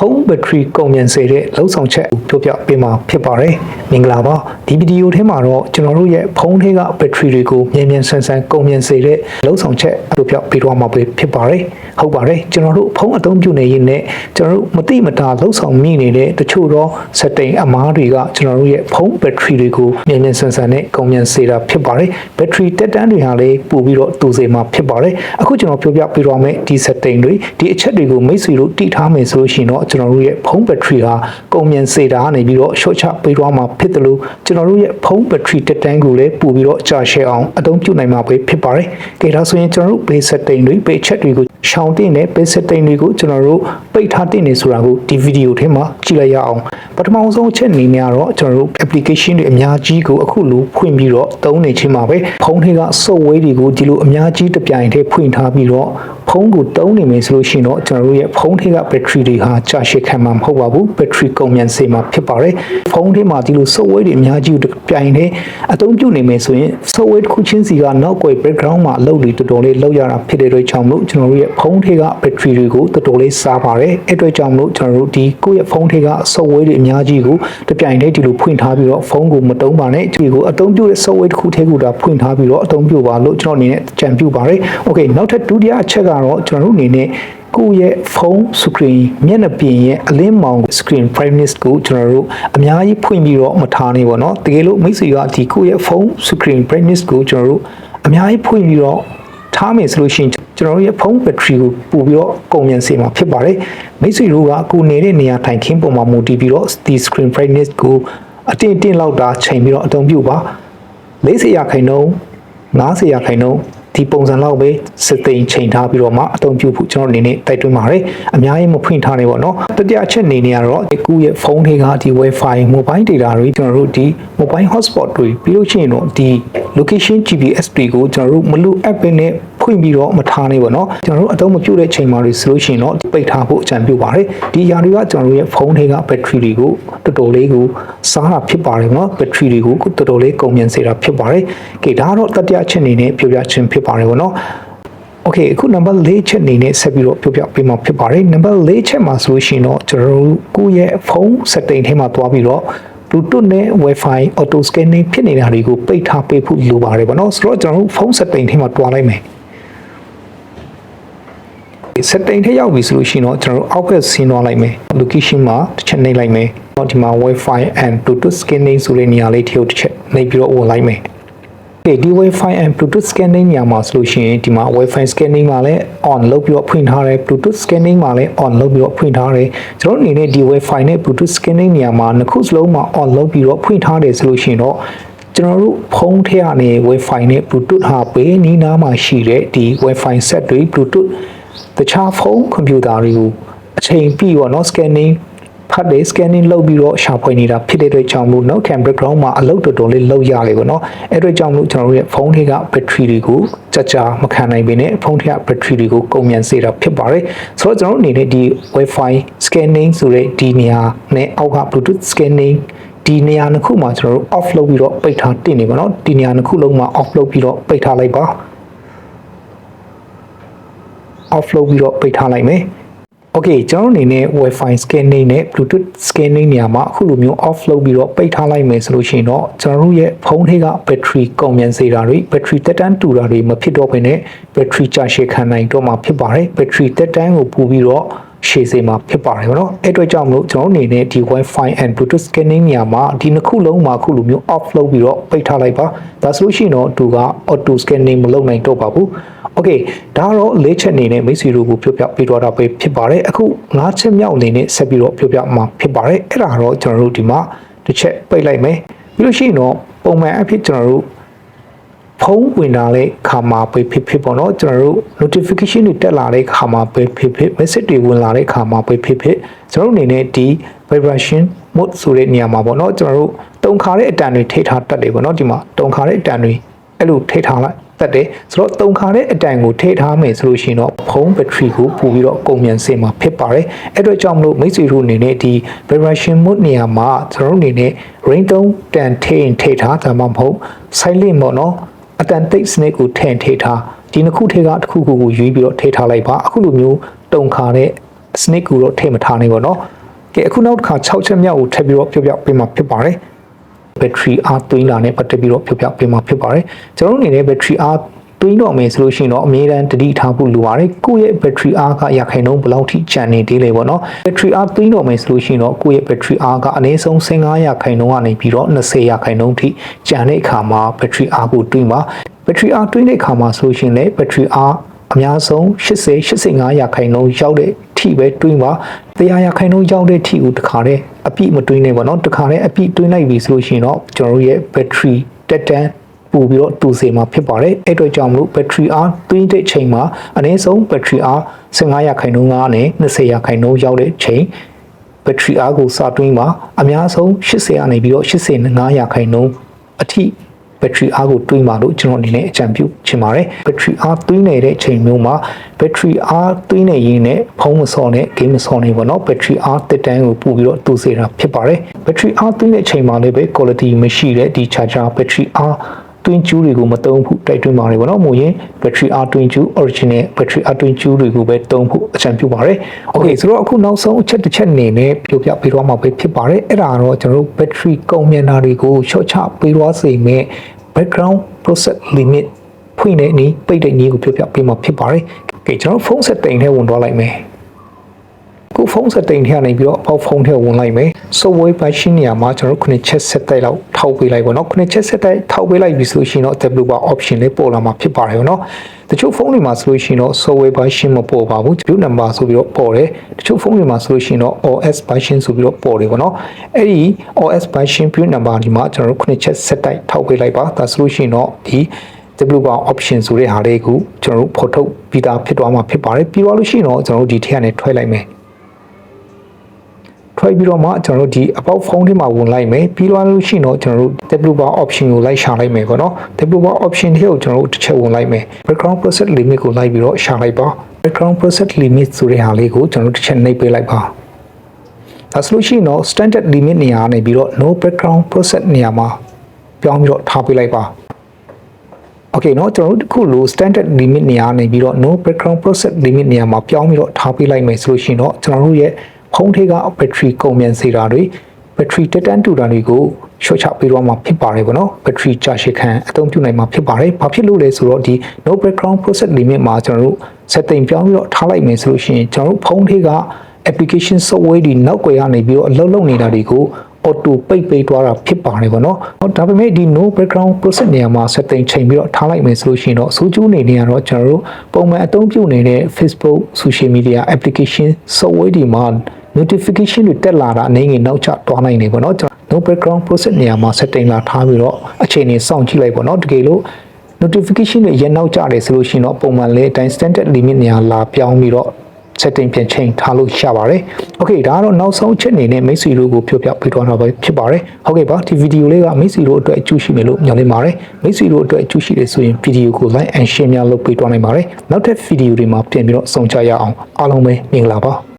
ဖုန်းဘက်ထရီကုန်မြန်စေတဲ့လုံဆောင်ချက်ပြောပြပေးမှာဖြစ်ပါတယ်မင်္ဂလာပါဒီဗီဒီယိုထဲမှာတော့ကျွန်တော်တို့ရဲ့ဖုန်းထဲကဘက်ထရီတွေကိုမြန်မြန်ဆန်ဆန်ကုန်မြန်စေတဲ့လုံဆောင်ချက်ပြောပြပေးတော့မှာပဲဖြစ်ပါတယ်ဟုတ်ပါတယ်ကျွန်တော်တို့ဖုန်းအသုံးပြုနေရင်လည်းကျွန်တော်တို့မတိမတာလုံဆောင်မိနေတဲ့တချို့သော setting အမားတွေကကျွန်တော်တို့ရဲ့ဖုန်းဘက်ထရီတွေကိုမြန်မြန်ဆန်ဆန်နဲ့ကုန်မြန်စေတာဖြစ်ပါတယ်ဘက်ထရီတက်တန်းတွေဟာလည်းပို့ပြီးတော့တူစေမှာဖြစ်ပါတယ်အခုကျွန်တော်ပြောပြပေးတော့မယ့်ဒီ setting တွေဒီအချက်တွေကိုမိတ်ဆွေတို့တည်ထားမယ်ဆိုလို့ရှိရင်တော့ကျွန်တော်တို့ရဲ့ဖုန်းဘက်ထရီဟာကုန်မြန်စေတာကနေပြီးတော့ short ချပေးသွားမှာဖြစ်တယ်လို့ကျွန်တော်တို့ရဲ့ဖုန်းဘက်ထရီတက်တန်းကိုလည်းပို့ပြီးတော့ကြာရှည်အောင်အသုံးပြုနိုင်မှာပဲဖြစ်ပါတယ်။ကြည့်ဒါဆိုရင်ကျွန်တော်တို့ base setting တွေ base ချက်တွေကိုရှောင်တင်တဲ့ base setting တွေကိုကျွန်တော်တို့ပိတ်ထားတင်နေဆိုတာကိုဒီဗီဒီယိုထဲမှာကြည့်လိုက်ရအောင်။ပထမဆုံးအချက်အနေနဲ့ကတော့ကျွန်တော်တို့ application တွေအများကြီးကိုအခုလိုဖွင့်ပြီးတော့သုံးနေချင်းမှာပဲဖုန်းထဲက software တွေကိုဒီလိုအများကြီးတစ်ပြိုင်တည်းဖွင့်ထားပြီးတော့ဖုန်းကိုတုံးနေမယ်ဆိုလို့ရှိရင်တော့ကျွန်တော်တို့ရဲ့ဖုန်းထဲက battery တွေဟာကြာရှည်ခံမှာမဟုတ်ပါဘူး battery ကုန်မြန်စေမှာဖြစ်ပါတယ်ဖုန်းထဲမှာဒီလို software တွေအများကြီးကိုပြိုင်နေအသုံးပြုနေမယ်ဆိုရင် software တစ်ခုချင်းစီကနောက်ွယ် background မှာအလုပ်တွေတော်တော်လေးလောက်ရတာဖြစ်တဲ့အတွက်ကြောင့်မလို့ကျွန်တော်တို့ရဲ့ဖုန်းထဲက battery တွေကိုတော်တော်လေးစားပါတယ်အဲ့အတွက်ကြောင့်မလို့ကျွန်တော်တို့ဒီကိုယ့်ရဲ့ဖုန်းထဲက software တွေအများကြီးကိုတစ်ပြိုင်တည်းဒီလိုဖွင့်ထားပြီးတော့ဖုန်းကိုမတုံးပါနဲ့ဒီကိုအသုံးပြုတဲ့ software တစ်ခုထဲကိုဒါဖွင့်ထားပြီးတော့အသုံးပြုပါလို့ကျွန်တော်အနေနဲ့ကြံပြုပါတယ် okay နောက်ထပ်ဒုတိယအချက်ကတော့ကျွန်တော်တို့အနေနဲ့ ကိုယ့်ရဲ့ဖုန်း screen မျက်နှာပြင်ရဲ့အလင်းမောင် screen brightness ကိုကျွန်တော်တို့အများကြီးဖွင့်ပြီးတော့မထားနေပါတော့တကယ်လို့မိတ်ဆွေကဒီကိုယ့်ရဲ့ဖုန်း screen brightness ကိုကျွန်တော်တို့အများကြီးဖွင့်ပြီးတော့ထားမယ်ဆိုလို့ရှိရင်ကျွန်တော်တို့ရဲ့ဖုန်း battery ကိုပို့ပြီးတော့ကုန်မြန်စေမှာဖြစ်ပါတယ်မိတ်ဆွေတို့ကကိုနေတဲ့နေရာထိုင်ခင်းပုံမှာမူတည်ပြီးတော့ဒီ screen brightness ကိုအတင်းအတင်းလောက်တာချိန်ပြီးတော့အသုံးပြုပါ40ရာခိုင်နှုန်း90ရာခိုင်နှုန်း ဒီပုံစံလောက်ပဲစစ်သိမ်းချိန်ထားပြီးတော့မှအသုံးပြုဖို့ကျွန်တော်အနေနဲ့တိုက်တွန်းပါတယ်အများကြီးမဖွင့်ထားနေပေါ့နော်တတိယအချက်အနေနဲ့ကတော့ကိုယ့်ရဲ့ဖုန်းတွေကဒီ Wi-Fi mobile data တွေကျွန်တော်တို့ဒီ mobile hotspot တွေပြီးလို့ရှိရင်တော့ဒီ location GPS တွေကိုကျွန်တော်တို့မလူ app နဲ့ ဖွင့်ပြီးတော့မထားနေပါတော့ကျွန်တော်တို့အသုံးမပြုတဲ့ချိန်မှာတွေဆိုလို့ရှိရင်တော့ပိတ်ထားဖို့အကြံပြုပါတယ်ဒီຢာတွေကကျွန်တော်တို့ရဲ့ဖုန်းတွေကဘက်ထရီတွေကိုတော်တော်လေးကိုစားတာဖြစ်ပါတယ်နော်ဘက်ထရီတွေကိုတော်တော်လေးကုန်မြန်စေတာဖြစ်ပါတယ်ကဲဒါကတော့တတိယချက်အနေနဲ့ပြောပြခြင်းဖြစ်ပါတယ်ဗောနော် Okay အခု number 4ချက်အနေနဲ့ဆက်ပြီးတော့ပြောပြပေးမှာဖြစ်ပါတယ် number 4ချက်မှာဆိုလို့ရှိရင်တော့ကျွန်တော်တို့ကိုယ့်ရဲ့ဖုန်း setting ထဲမှာသွားပြီးတော့ Bluetooth နဲ့ Wi-Fi auto scanning ဖြစ်နေတာတွေကိုပိတ်ထားပေးဖို့လိုပါတယ်ဗောနော်ဆိုတော့ကျွန်တော်တို့ဖုန်း setting ထဲမှာတွားလိုက်မယ် setting ထဲရောက်ပြီဆိုလို့ရှိရင်တော့ကျွန်တော်တို့အောက်ကဆင်းသွားလိုက်မယ် location မှာတစ်ချက်နှိပ်လိုက်မယ်တော့ဒီမှာ Wi-Fi and Bluetooth scanning ဆိုတဲ့နေရာလေးထိကိုတစ်ချက်နှိပ်ပြီးတော့ဝင်လိုက်မယ်ဒီဒီ Wi-Fi and Bluetooth scanning ညမှာဆိုလို့ရှိရင်ဒီမှာ Wi-Fi scanning မှာလည်း on လုပ်ပြီးတော့ဖွင့်ထားတယ် Bluetooth scanning မှာလည်း on လုပ်ပြီးတော့ဖွင့်ထားတယ်ကျွန်တော်အနေနဲ့ဒီ Wi-Fi နဲ့ Bluetooth scanning ညမှာနှစ်ခုစလုံးမှာ on လုပ်ပြီးတော့ဖွင့်ထားတယ်ဆိုလို့ရှိရင်တော့ကျွန်တော်တို့ဖုန်းထဲကနေ Wi-Fi နဲ့ Bluetooth ဟာပေးနီးနားမှာရှိတဲ့ဒီ Wi-Fi set တွေ Bluetooth တခြားဖုန်းကွန်ပျူတာတွေကိုအချိန်ပြည့်တော့เนาะ scanning ဖတ်တယ် scanning လုပ်ပြီးတော့ရှာဖွေနေတာဖြစ်တဲ့အတွက်ကြောင့်မို့နောက်ခံ background မှာအလုပ်တော်တော်လေးလုပ်ရလေပေါ့နော်အဲ့အတွက်ကြောင့်မို့ကျွန်တော်တို့ရဲ့ဖုန်းတွေက battery တွေကိုကြကြမခံနိုင်ပေနဲ့ဖုန်းတွေက battery တွေကိုကုန်မြန်စေတာဖြစ်ပါတယ်ဆိုတော့ကျွန်တော်တို့အနေနဲ့ဒီ Wi-Fi scanning ဆိုတဲ့ဒီနေရာနဲ့အောက်က Bluetooth scanning ဒီနေရာနှစ်ခုမှာကျွန်တော်တို့ off လုပ်ပြီးတော့ပိတ်ထားတင်နေပါတော့ဒီနေရာနှစ်ခုလုံးမှာ off လုပ်ပြီးတော့ပိတ်ထားလိုက်ပါ off လုပ်ပြီးတော့ပိတ်ထားလိုက်မယ်။ Okay ကျွန်တော်အနေနဲ့ Wi-Fi scanning နဲ့ Bluetooth scanning နေရာမှာအခုလိုမျိုး off လုပ်ပြီးတော့ပိတ်ထားလိုက်မယ်ဆိုလို့ရှိရင်တော့ကျွန်တော်တို့ရဲ့ဖုန်းထဲက battery ကုန်မြန်စေတာတွေ battery တက်တန်းတူတာတွေမဖြစ်တော့ဘဲနဲ့ battery ကြာရှည်ခံနိုင်တော့မှာဖြစ်ပါတယ်။ battery တက်တန်းကိုပို့ပြီးတော့ ရှေ့စေမှာဖြစ်ပါတယ်ဗောနော်အဲ့အတွက်ကြောင့်မလို့ကျွန်တော်အနေနဲ့ဒီ Wi-Fi and Bluetooth scanning နေရာမှာဒီနှစ်ခုလုံးမှာအခုလိုမျိုး off လုပ်ပြီးတော့ပိတ်ထားလိုက်ပါဒါဆိုလို့ရှိရင်တော့သူက auto scanning မလုပ်နိုင်တော့ပါဘူး Okay ဒါကတော့၄ချက်အနေနဲ့မိတ်ဆွေတို့ကိုပြောပြပေးသွားတာပဲဖြစ်ပါတယ်အခု၅ချက်မြောက်အနေနဲ့ဆက်ပြီးတော့ပြောပြမှာဖြစ်ပါတယ်အဲ့ဒါတော့ကျွန်တော်တို့ဒီမှာတစ်ချက်ပိတ်လိုက်မယ်ပြီးလို့ရှိရင်တော့ပုံမှန်အဖြစ်ကျွန်တော်တို့ ဖုန်းဝင်လာတဲ့ခါမှာပဲဖြစ်ဖြစ်ပေါ့နော်ကျွန်တော်တို့ notification တွေတက်လာတဲ့ခါမှာပဲဖြစ်ဖြစ် message တွေဝင်လာတဲ့ခါမှာပဲဖြစ်ဖြစ်ကျွန်တော်တို့အနေနဲ့ဒီ vibration mode ဆိုတဲ့နေရာမှာပေါ့နော်ကျွန်တော်တို့တုံခါတဲ့အတန်တွေထိထားတတ်တယ်ပေါ့နော်ဒီမှာတုံခါတဲ့အတန်တွေအဲ့လိုထိထားလိုက်တက်တယ်ဆိုတော့တုံခါတဲ့အတန်ကိုထိထားမယ်ဆိုလို့ရှိရင်တော့ဖုန်းဘက်ထရီကိုပို့ပြီးတော့ကုန်မြန်စေမှာဖြစ်ပါတယ်အဲ့အတွက်ကြောင့်မလို့မိတ်ဆွေတို့အနေနဲ့ဒီ vibration mode နေရာမှာကျွန်တော်တို့အနေနဲ့ ringtone တန်ထိန်ထိထားဒါမှမဟုတ် silent ပေါ့နော် အတန်တိတ်စနစ်ကိုထည့်ထိထားဒီနှစ်ခုထဲကတစ်ခုခုကိုရွေးပြီးတော့ထိထားလိုက်ပါအခုလိုမျိုးတုံခါတဲ့ snake ကိုတော့ထည့်မထားနိုင်ပါတော့ကဲအခုနောက်တစ်ခါ6ချက်မြောက်ကိုထပ်ပြီးတော့ပြောပြပေးမှာဖြစ်ပါတယ် battery အားသွင်းတာနဲ့ပတ်သက်ပြီးတော့ပြောပြပေးမှာဖြစ်ပါတယ်ကျွန်တော်တို့အနေနဲ့ battery အား သွင်းတော့မယ်ဆိုလို့ရှိရင်တော့အမြဲတမ်းတတိထားဖို့လိုပါတယ်ကိုယ့်ရဲ့ battery အားကရခိုင်နှုန်းဘယ်လောက်ထိကျန်နေသေးလဲပေါ့နော် battery အားသွင်းတော့မယ်ဆိုလို့ရှိရင်တော့ကိုယ့်ရဲ့ battery အားကအနည်းဆုံး15ရာခိုင်နှုန်းကနေပြီးတော့20ရာခိုင်နှုန်းထိကျန်တဲ့အခါမှာ battery အားကိုသွင်းပါ battery အားသွင်းတဲ့အခါမှာဆိုလို့ရှိရင်လည်း battery အားအများဆုံး80 85ရာခိုင်နှုန်းရောက်တဲ့ထိပဲတွင်းပါတရားရာခိုင်နှုန်းရောက်တဲ့ထိကိုတခါတည်းအပြည့်မတွင်းနိုင်ပါတော့တခါတည်းအပြည့်တွင်းလိုက်ပြီဆိုလို့ရှိရင်တော့ကျွန်တော်တို့ရဲ့ battery တက်တန်း ပို့ပြီးတော့တူစေမှာဖြစ်ပါတယ်အဲ့အတွက်ကြောင့်မလို့ battery အားတွင်းတဲ့ချိန်မှာအနည်းဆုံး battery အား15ရာခိုင်နှုန်းကနေ20ရာခိုင်နှုန်းရောက်တဲ့ချိန် battery အားကိုစတွင်းမှာအများဆုံး80ကနေပြီးတော့85ရာခိုင်နှုန်းအထိ battery အားကိုတွေးမှလို့ကျွန်တော်အနေနဲ့အကြံပြုချင်ပါတယ် battery အားတွေးနေတဲ့အချိန်မျိုးမှာ battery အားတွေးနေရင်းနဲ့ဖုန်းမစော်နဲ့ game မစော်နေပေါ့နော် battery အားတက်တန်းကိုပို့ပြီးတော့တူစေတာဖြစ်ပါတယ် battery အားတွေးနေတဲ့အချိန်မှာလည်းပဲ quality မရှိတဲ့ဒီ charger battery အား တွင်းကျူးတွေကိုမသုံးဖို့တိုက်တွန်းပါတယ်ဗောနော်မို့ရင် battery အားတွင်းကျူး original battery အားတွင်းကျူးတွေကိုပဲသုံးဖို့အကြံပြုပါတယ်။ Okay ဆိုတော့အခုနောက်ဆုံးအချက်တစ်ချက်အနေနဲ့ပြောပြပေးတော့မှာပဲဖြစ်ပါတယ်။အဲ့ဒါကတော့ကျွန်တော်တို့ battery ကုန်မြန်တာတွေကို short ချပေးသွားစေမယ့် background process limit ဖွင့်တဲ့နည်းပိတ်တဲ့နည်းကိုပြောပြပေးမှာဖြစ်ပါတယ်။ Okay ကျွန်တော်ဖုန်း setting ထဲဝင်သွားလိုက်မယ်။ ကိုဖုန်း setting ထဲကနေပြီးတော့အပေါက်ဖုန်းထဲဝင်လိုက်မယ်။ software version နေရာမှာကျွန်တော်ခုနှစ်ချက် set တိုက်လောက်ထောက်ပေးလိုက်ပါတော့။ခုနှစ်ချက် set တိုက်ထောက်ပေးလိုက်ပြီဆိုရှင်တော့ developer option လေးပေါ်လာမှာဖြစ်ပါတယ်နော်။တချို့ဖုန်းတွေမှာဆိုလို့ရှိရင်တော့ software version မပေါ်ပါဘူး။ build number ဆိုပြီးတော့ပေါ်တယ်။တချို့ဖုန်းတွေမှာဆိုလို့ရှိရင်တော့ OS version ဆိုပြီးတော့ပေါ်တယ်ပေါ့နော်။အဲ့ဒီ OS version build number ဒီမှာကျွန်တော်တို့ခုနှစ်ချက် set တိုက်ထောက်ပေးလိုက်ပါ။ဒါဆိုလို့ရှိရင်တော့ဒီ developer option ဆိုတဲ့ဟာလေးကိုကျွန်တော်တို့ဖော်ထုတ်ပြီးသားဖြစ်သွားမှာဖြစ်ပါတယ်ပြီးသွားလို့ရှိရင်တော့ကျွန်တော်တို့ဒီထက်ကနေထွက်လိုက်မယ် ထွက်ပြီးတော့မှကျွန်တော်တို့ဒီ about phone ထဲမှာဝင်လိုက်မယ်ပြီးသွားလို့ရှိရင်တော့ကျွန်တော်တို့ developer option ကိုလိုက်ရှာလိုက်မယ်ပေါ့နော် developer option ထဲကိုကျွန်တော်တို့တစ်ချက်ဝင်လိုက်မယ် background process limit ကိုလိုက်ပြီးတော့ရှာလိုက်ပါ background process limit ဆိုတဲ့ဟာလေးကိုကျွန်တော်တို့တစ်ချက်နှိပ်ပေးလိုက်ပါဒါဆိုလို့ရှိရင်တော့ standard limit နေရာကနေပြီးတော့ no background process နေရာမှာပြောင်းပြီးတော့ထားပေးလိုက်ပါ Okay เนาะကျွန်တော်တို့အခုလို standard limit နေရာနေပြီးတော့ no background process limit နေရာမှာပြောင်းပြီးတော့ထားပေးလိုက်မယ်ဆိုလို့ရှိရင်တော့ကျွန်တော်တို့ရဲ့ ဖုန်းထဲက battery ကုန်မြန်စေတာတွေ battery တက်တန်းတူတာတွေကို short ချပေးတော့မှာဖြစ်ပါတယ်ဗောနော် battery ကြာရှည်ခံအသုံးပြုနိုင်မှာဖြစ်ပါတယ်ဘာဖြစ်လို့လဲဆိုတော့ဒီ no background process limit မှာကျွန်တော်တို့ setting ပြောင်းပြီးတော့ထားလိုက်မယ်ဆိုလို့ရှိရင်ကျွန်တော်တို့ဖုန်းထဲက application software တွေနောက်ွယ်ကနေပြီးတော့အလုပ်လုပ်နေတာတွေကို auto ပိတ်ပိတ်သွားတာဖြစ်ပါတယ်ဗောနော်ဟောဒါပေမဲ့ဒီ no background process နေရာမှာ setting ချိန်ပြီးတော့ထားလိုက်မယ်ဆိုလို့ရှိရင်တော့အစိုးကျိုးနေနေရတော့ကျွန်တော်တို့ပုံမှန်အသုံးပြုနေတဲ့ Facebook social media application software ဒီမှာ notification တွေတက်လာတာအနေငယ်နောက်ကျသွားနိုင်နေဗောနော်ကျွန်တော် no background process နေရာမှာ setting လာထားပြီးတော့အခြေအနေစောင့်ကြည့်လိုက်ဗောနော်တကယ်လို့ notification တွေရနောက်ကြတယ်ဆိုလို့ရှိရင်တော့ပုံမှန်လေးအတိုင်း standard limit နေရာလာပြောင်းပြီးတော့ setting ပြန်ချိန်ထားလို့ရပါတယ်။ Okay ဒါကတော့နောက်ဆုံးအချက်အနေနဲ့မိတ်ဆွေတို့ကိုပြောပြပေးသွားတာပဲဖြစ်ပါတယ်။ဟုတ်ကဲ့ပါဒီဗီဒီယိုလေးကမိတ်ဆွေတို့အတွက်အကျိုးရှိမယ်လို့ညွှန်နေပါတယ်။မိတ်ဆွေတို့အတွက်အကျိုးရှိတယ်ဆိုရင်ဗီဒီယိုကို like and share များလုပ်ပေးသွားနိုင်ပါတယ်။နောက်ထပ်ဗီဒီယိုတွေမှာပြန်ပြီးတော့ဆုံကြရအောင်အားလုံးပဲမင်္ဂလာပါ။